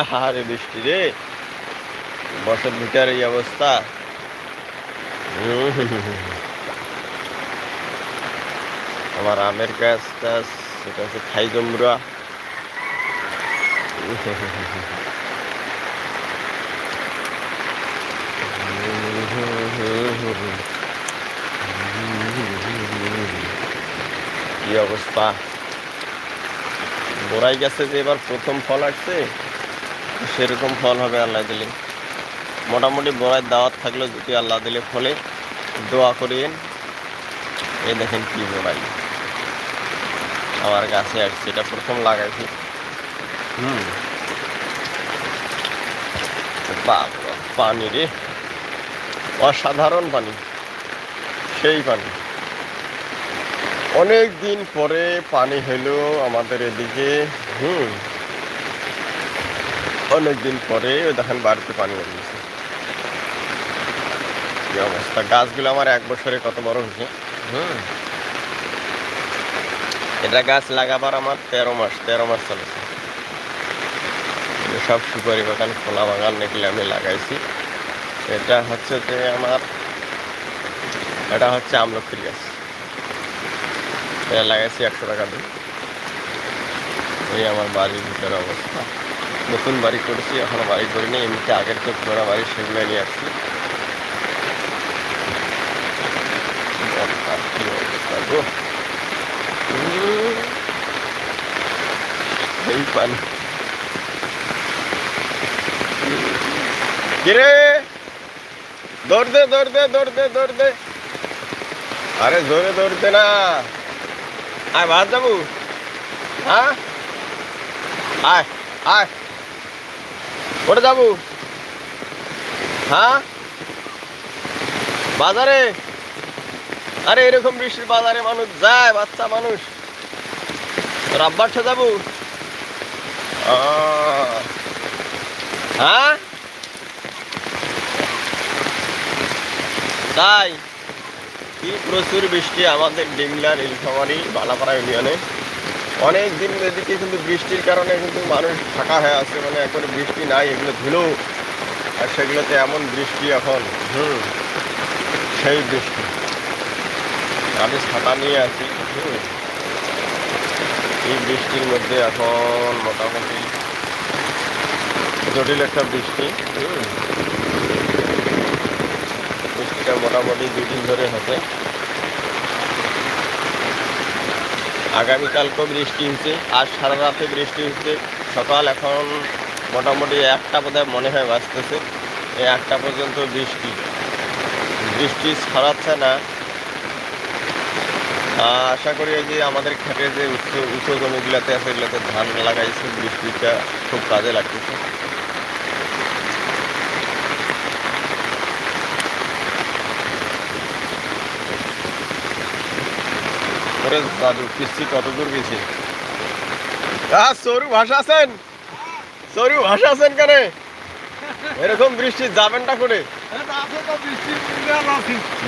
আরে বৃষ্টি রে। বছর ভিতরে এই অবস্থা। আমার আমের গাছ টাছ সেটা হচ্ছে খাই জমরা কি অবস্থা? বোরাই গেছে যে এবার প্রথম ফল আসছে। সেরকম ফল হবে আল্লাহ দিলে। মোটামুটি বড়াই দাওয়াত থাকলে যদি আল্লাহ দিলে ফলে। দোয়া করিয়েন। এই দেখেন কি বড়াই। আমার গাছে আসছে, এটা প্রথম লাগাইছি। হুম। পানি রে। অসাধারণ পানি। সেই পানি। অনেক দিন পরে পানি হলো আমাদের এদিকে। হুম। অনেক দিন পরে দেখেন বাড়িতে পানি হয়েছে কি অবস্থা? গাছগুলো আমার এক বছরে কত বড় হয়েছে। হুম। এটা গাছ লাগাবার আমার তেরো মাস তেরো মাস চলেছে। সব সুপারি বাগান, খোলা বাগান নাকি আমি লাগাইছি। এটা হচ্ছে যে আমার, এটা হচ্ছে আমলকির গাছ। এটা লাগাইছি একশো টাকা দিয়ে। এই আমার বাড়ির ভিতরে অবস্থা। নতুন বাড়ি করেছি, এখনও বাড়ি করি করিনি এমনিতে আগের তো পুরোনো বাড়ি সেগুলো নিয়ে আসছি। এই পানি কিরে? দৌড় দে দৌড় দে দৌড় দে দৌড় দে। আরে জোরে দৌড় দে না। আয় বাদ যাব। হ্যাঁ? আয় আয়। ওটা যাব। হ্যাঁ? বাজারে? আরে এরকম বৃষ্টির বাজারে মানুষ যায়, বাচ্চা মানুষ। রাব্বারটা যাব। হ্যাঁ? তাই, কি প্রচুর বৃষ্টি আমাদের ডিমলার ইলফামারি বালাপাড়া ইউনিয়নে। অনেক দিন এদিকে কিন্তু বৃষ্টির কারণে কিন্তু মানুষ ফাঁকা হয়ে আছে মানে একবারে বৃষ্টি নাই, এগুলো ধুলো। আর সেগুলোতে এমন বৃষ্টি এখন, হুম, সেই বৃষ্টি। আমি ছাতা নিয়ে আছি, হুম। এই বৃষ্টির মধ্যে এখন মোটামুটি জটিল একটা বৃষ্টি বৃষ্টিটা মোটামুটি দুদিন ধরে হচ্ছে। আগামীকালকেও বৃষ্টি হচ্ছে আজ সারা রাতে বৃষ্টি হচ্ছে সকাল এখন মোটামুটি একটা বোধহয় মনে হয় বাঁচতেছে এই একটা পর্যন্ত বৃষ্টি। বৃষ্টি ছড়াচ্ছে না। আশা করি যে আমাদের খেতে যে উঁচু উঁচু জমিগুলোতে আছে, এগুলোতে ধান লাগাইছে, বৃষ্টিটা খুব কাজে লাগতেছে। দাদু কিস্তি দূর গেছে। সরু ভাষা আছেন? সরু ভাষা আছেন কেন? এরকম বৃষ্টি যাবেনটা করে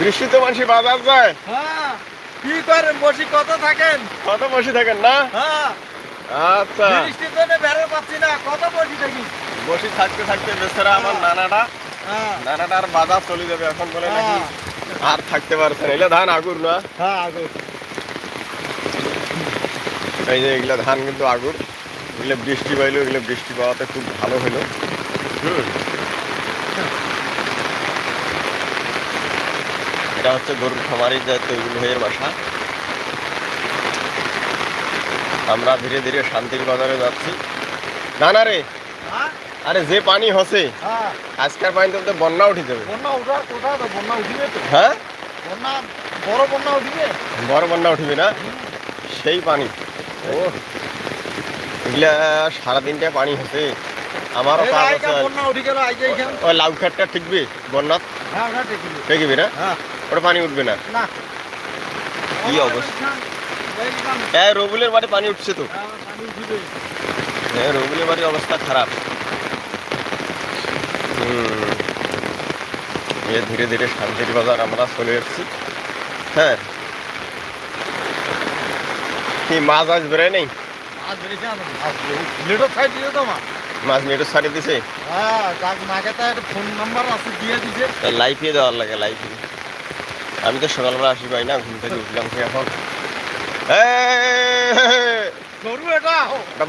বৃষ্টি তো মানুষ বাজার যায়। কি করেন বসি কত থাকেন কত বসে থাকেন না? হ্যাঁ আচ্ছা। বৃষ্টির জন্য বেরো পাচ্ছি না কত বসি থাকি বসে থাকতে থাকতে বেচারা আমার নানাটা হ্যাঁ। নানাটার বাজার চলে যাবে এখন বলে নাকি হ্যাঁ। আর থাকতে পারছে না। এগুলো ধান আগুর না? হ্যাঁ আগে এই যে এগুলো ধান কিন্তু আগুর এগুলো বৃষ্টি পাইলো এগুলো বৃষ্টি পাওয়াতে খুব ভালো হলো। হুম। এটা হচ্ছে গরুর খামারি যে তৈরি হয়ে বাসা। আমরা ধীরে ধীরে শান্তির বাজারে যাচ্ছি। না না রে হ্যাঁ? আরে যে পানি হসে হ্যাঁ। আজকের পানিতে তো বন্যা উঠে যাবে। বন্যা উঠা কোথা বন্যা উঠিবে তো। হ্যাঁ? বন্যা বড় বন্যা উঠিবে? বড় বন্যা উঠবে না? সেই পানি। ও। এগুলা সারাদিনটা পানি হচ্ছে আমারও কাজ আছে ওই লাউ খেটটা ঠিকবে? বন্যা হ্যাঁ ঠিকবে। না? হ্যাঁ। ওটা পানি উঠবে না? কি অবস্থা? হ্যাঁ রবুলের বাড়ি পানি উঠছে তো। হ্যাঁ হ্যাঁ রবুলের বাড়ির অবস্থা খারাপ। হুম। ধীরে ধীরে শান্তির বাজার আমরা চলে এসেছি। হ্যাঁ। কি মাছ আজ বেরোয় নেই? মাছ নেটে ছাড়ি দিছে যাক মাকে তো একটা ফোন নাম্বার আছে দিয়ে দিছে লাইফে দেওয়ার লাগে লাইফে। আমি তো সকালবেলা আসি পাই না ঘুম থেকে উঠলাম এখন।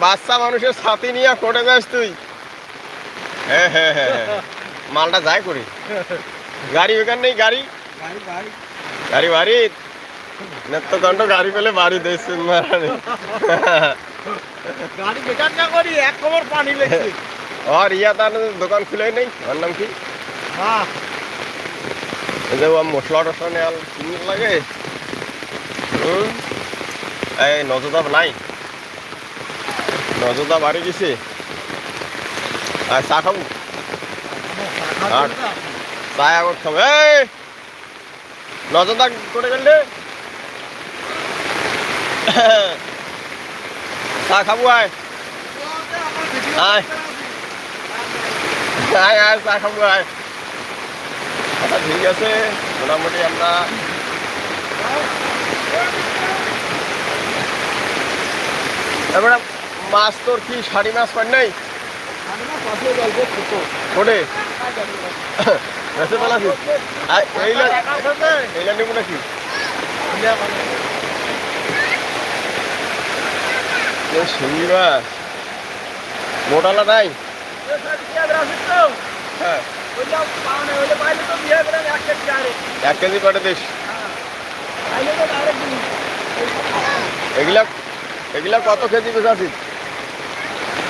বাচ্চা মানুষের ছাতি নিয়ে কোটে যাস তুই। হ্যাঁ হ্যাঁ হ্যাঁ হ্যাঁ। মালটা যায় করি? গাড়ি ওখান নেই গাড়ি? গাড়ি গাড়ি। গাড়ি বাড়ি? নেত্রকণ্ঠ গাড়ি পেলে বাড়ি দিচ্ছেন মারানি গাড়ি বেকার না করি এক কবর পানি লেগছে। আর ইয়া তার দোকান খুলে নেই ওর নাম কি? হ্যাঁ। এই যে ও মশলা টসলা নেওয়া কিনতে লাগে। এই নজরদা নাই। নজরদা বাড়ি গেছে। আর চা খাব। আর? চা আগত খাব। এই! নজরদা করে গেলে চা খাব আয় আয় আয় আয় চা খাব আয় আচ্ছা, ঠিক আছে মোটামুটি আমরা এবারে মাছ তোর কি শাড়ি মাছ পাই নাই কোটে বেঁচে পেলাছি এইলা এইলা নেব নাকি এ শিঙ্গি মাছ মোটালা নাই হ্যাঁ। এক কেজি কটে দিস। এগুলা এগুলা কত কেজি বেচাছিস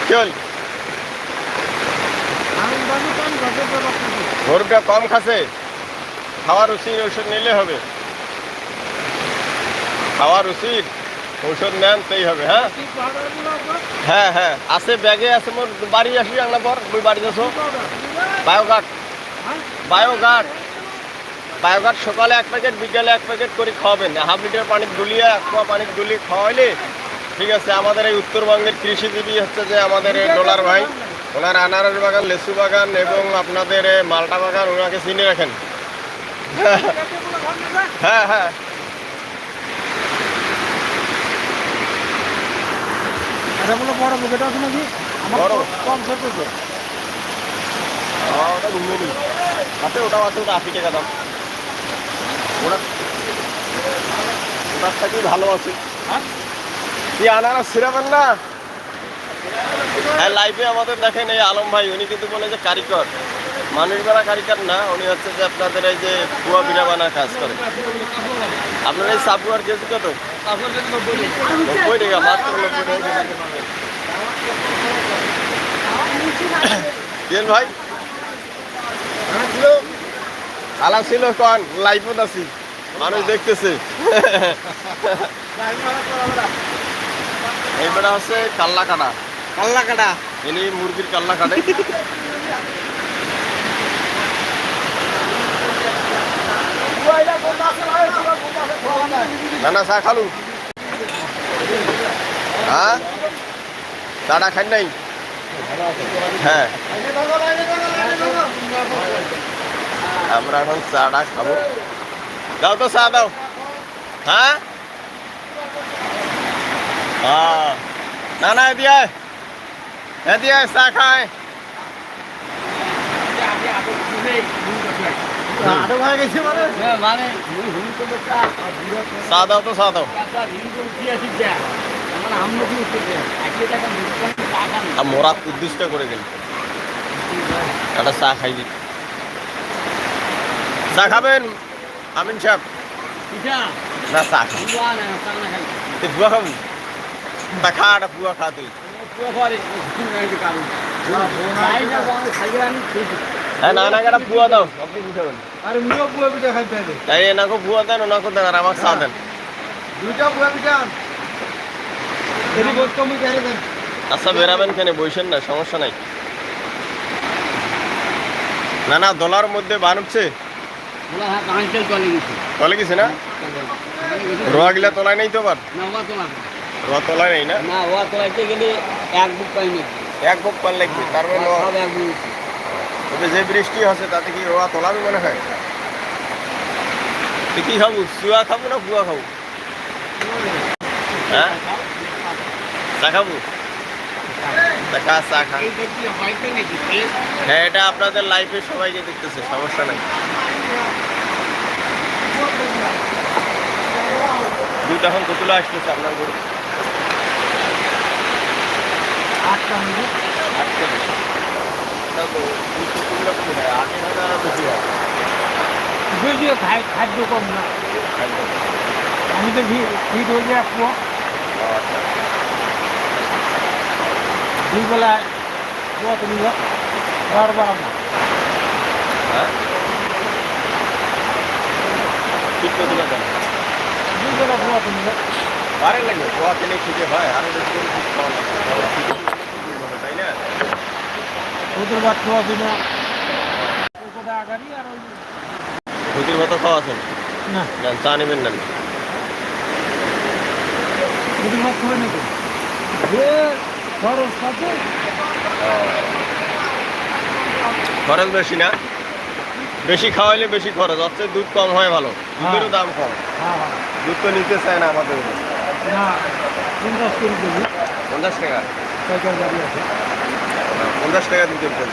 চল গরুটা কম খাসে খাওয়ার রুচির ওষুধ নিলে হবে। খাওয়ার রুচির। ঔষধ নেন, সেই হবে হ্যাঁ? হ্যাঁ হ্যাঁ। আছে, ব্যাগে আছে মোর বাড়ি আসবি আংলা পর, তুই বাড়ি যাছো বায়োগার্ড। বায়োগার্ড। বায়োগার্ড সকালে এক প্যাকেট, বিকালে এক প্যাকেট করে খাওয়াবেন। হাফ লিটার পানি গুলিয়ে এক পোয়া পানি গুলিয়ে খাওয়াইলে, ঠিক আছে, আমাদের এই উত্তরবঙ্গের কৃষিজীবী হচ্ছে যে আমাদের এই ডলার ভাই। ওনার আনারস বাগান, লেচু বাগান এবং আপনাদের মালটা বাগান, ওনাকে চিনে রাখেন। হ্যাঁ হ্যাঁ। এটা বলে বড় বুকেটা আছে নাকি? বড়। কম ছোট তো। ওটা দিই আছে ওটাও আছে ওটা আশি টাকা দাম ওটা ওটার থেকেই ভালো আছে? হ্যাঁ? কি আনারস ছিড়াবেন না? হ্যাঁ লাইফে আমাদের দেখেন এই আলম ভাই উনি কিন্তু বলে যে কারিগর। মানুষ বেড়া কারিগর না উনি হচ্ছে যে আপনাদের এই যে কুয়া বিড়া বানার কাজ করে। আপনার এই সাপুয়ার কেজি কত? নব্বই টাকা মাত্র নব্বই টাকা কেজি ভাই আলা ছিল কন লাইফত আছি মানুষ দেখতেছে। এইবারে হচ্ছে কাল্লা কাটা কাল্লা কাটা ইনি মুরগির কাল্লা কাটে না না, চা খালু। হ্যাঁ? চাটা খাই নাই? হ্যাঁ। আমরা এখন চাটা খাব। দাও তো চা, দাও। হ্যাঁ? না না এদিকে আয়। চা খায় আরও ভাই গেছে মানে মানে চা দাও তো চা দাও মোরা উদ্দিষ্ট করে গেল। একটা চা খাই খাইবি চা খাবেন? আমিন সাহেব। না চা খাবি তুই বুয়া খাবি? তা খা একটা বুয়া খা তুই। হ্যাঁ না না একটা বুয়া দাও। আপনি বুঝাবেন আরে মিও বুয়া পিঠা খাইতে হবে এই এনাকে বুয়া দেন ওনাকে দেন আর আমাকে চা দেন। দুইটা বুয়া পিঠা আন। এরি বহুত কমই দেয় দেন আচ্ছা বেরাবেন কেন বইসেন না সমস্যা নাই। না না দলার মধ্যে বানুচ্ছে তলে গেছে। না? রোয়া গিলা তোলায় নেই তো আবার? রোয়া তোলায় নেই। না? না ও তোলাইতে গেলে এক বুক পাইনি এক বুক পান লাগবে তার তবে যে বৃষ্টি হচ্ছে তাতে কি রোয়া তোলাবে মনে হয়? কি খাব? চুয়া খাব না বুয়া খাব? হ্যাঁ? চা খাব? চা চা খান। হ্যাঁ এটা আপনাদের লাইফে সবাইকে দেখতেছে সমস্যা নাই। দুইটা এখন কতুলা আসতেছে আপনার গরু আটটা মিনিট। আজকে এটা তো দুশো কুড়ি রকম হয় আটের হাজার আর বেশি হয় যদিও খাই- খাদ্য কম না আমি তো ফিট হয়ে যায় রাখব আচ্ছা দুই বেলায় দোয়া তুমি ঘর বাড়াবো হ্যাঁ ঠিক কতুলা দেন দুই বেলা দোয়া তুমি পারে লাগে পোয়া কিনে খেতে হয় আরও বেশি করে ঠিক খাওয়া লাগে তাহলে ঠিক হবে, তাই না ওদের আর ওই ক্ষতির খাওয়া না। চা নেবেন যে খরচ খরচ বেশি না? বেশি খাওয়াইলে বেশি খরচ হচ্ছে দুধ কম হয় ভালো। দুধেরও দাম কম। হ্যাঁ হ্যাঁ। দুধ তো নিতে চায় না আমাদের। পঞ্চাশ দেবি পঞ্চাশ টাকা? পঞ্চাশ টাকা দিতে নিবে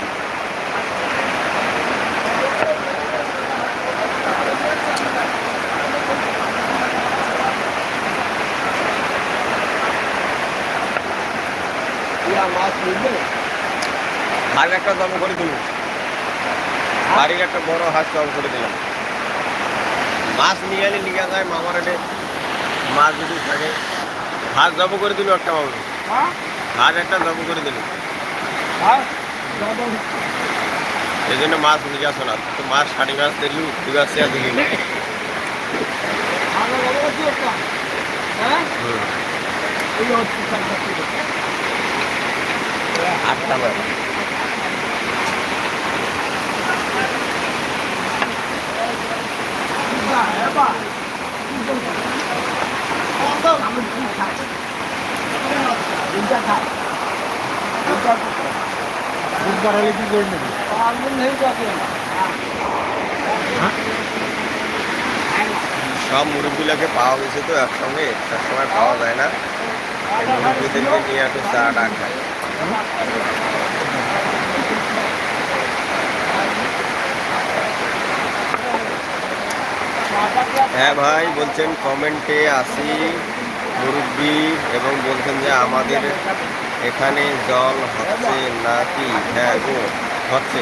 হাঁস একটা দম করে দিল বাড়ির একটা বড় হাঁস দম করে দিলাম। মাছ নিয়ে এলে নিয়ে যায় মামার এটে মাছ যদি থাকে হাঁস জব করে দিল একটা মামা হ্যাঁ? হাঁস একটা জব করে দিল। এই জন্য মাছ নিয়ে আসো না। তো মাছ ষাটি মাছ দিলু দু গাছ চেয়ার দিলি না ভালো ভালো আছে বুধবার হলে কি করে নেবে? সব মুরব্বীলাকে পাওয়া গেছে তো একসঙ্গে সব সময় পাওয়া যায় না। মুরব্বীদেরকে নিয়ে একটু চা খায় হ্যাঁ ভাই, বলছেন কমেন্টে আসি। মুরব্বী এবং বলছেন যে আমাদের এখানে জল হচ্ছে নাকি হ্যাঁ গো, হচ্ছে।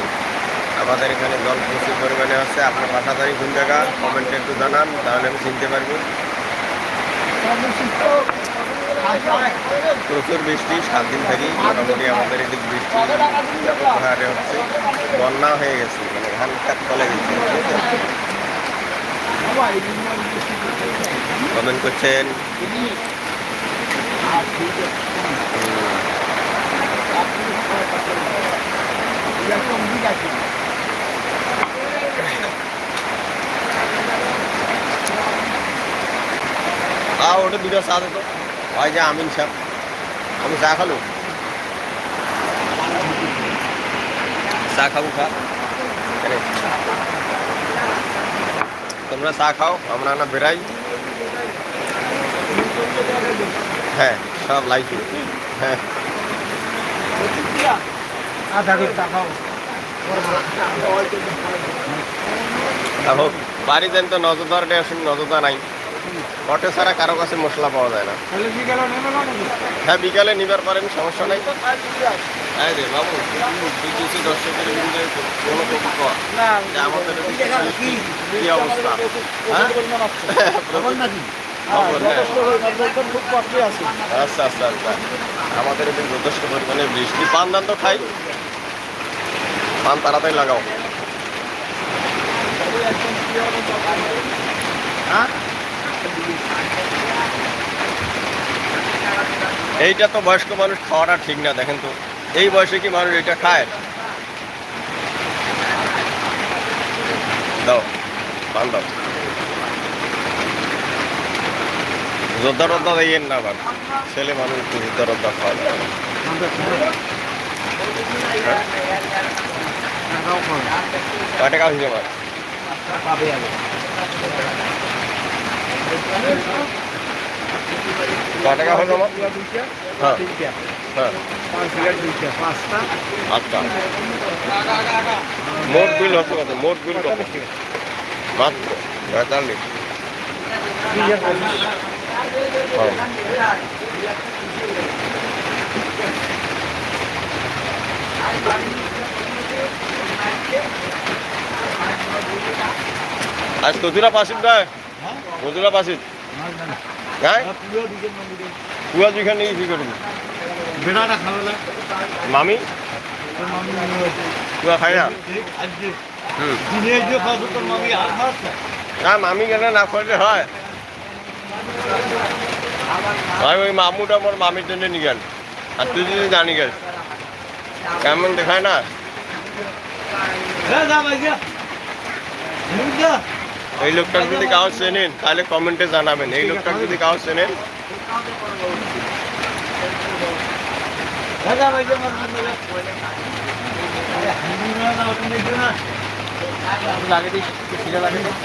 আমাদের এখানে জল প্রচুর পরিমাণে হচ্ছে আপনার বাসাদারি কোন জায়গা? কমেন্টে একটু জানান, তাহলে আমি চিনতে পারব। প্রচুর বৃষ্টি, সাত দিন থাকি মোটামুটি আমাদের এদিক বৃষ্টি হারে হচ্ছে। বন্যা হয়ে গেছে মানে ধান খাত চলে গেছে কমেন্ট করছেন। হুম। আ ওটা দুটো চা দিত ভাই যে আমিন সাহেব আমি চা খালো চা খাব খা কেন? তোমরা চা খাও আমরা না বেরাই হ্যাঁ সব লাইফ হ্যাঁ আধা করে টাকাও তা হোক বাড়ি যান তো নজরদারটা আসুন নজরদা নাই। অটো ছাড়া কারও কাছে মশলা পাওয়া যায় না। হ্যাঁ বিকালে নিবার পারেন, সমস্যা নাই। হ্যাঁ রে বাবু দর্শকের কোনো আমাদের হ্যাঁ। আচ্ছা আচ্ছা আচ্ছা। আমাদের এদিকে যথেষ্ট পরিমাণে বৃষ্টি। পান দান তো খাই। পান তাড়াতাড়ি লাগাও। এইটা তো বয়স্ক মানুষ খাওয়াটা ঠিক না, দেখেন তো। এই বয়সে কি মানুষ এটা খায়? দাও, পান দাও। যোদ্ধা রদ্দা দিয়েন না আবার। ছেলে মানুষ একটু যোদ্ধা রদ্দা খাওয়া। হ্যাঁ? কয় হ্যাঁ। হ্যাঁ। আচ্ছা। মোট বিল হচ্ছে মোট বিল কত? মাত্র পঁয়তাল্লিশ। আজ কচুরা পাশিত নয় কচুরা পাশিত হ্যাঁ? পুয়া দুইখান নিয়ে কি করবি? মামি? পুয়া খাই না? হুম। দিনে যে খাব তোর মামি আর খাচ্ছে না মামি কেন না করলে হয়? ভাই ওই মামুটা আমার মামির জন্য নিয়ে গেল আর তুই যদি জানি গেল কেমন দেখায় না হ্যাঁ যা ভাই যা যা এই লোকটার যদি কাউ চেনেন তাহলে কমেন্টে জানাবেন এই লোকটার যদি কাউ চেনেন হ্যাঁ যা ভাই যা মার মার যা না ওটা নিয়ে না লাগে দিস লাগে দিস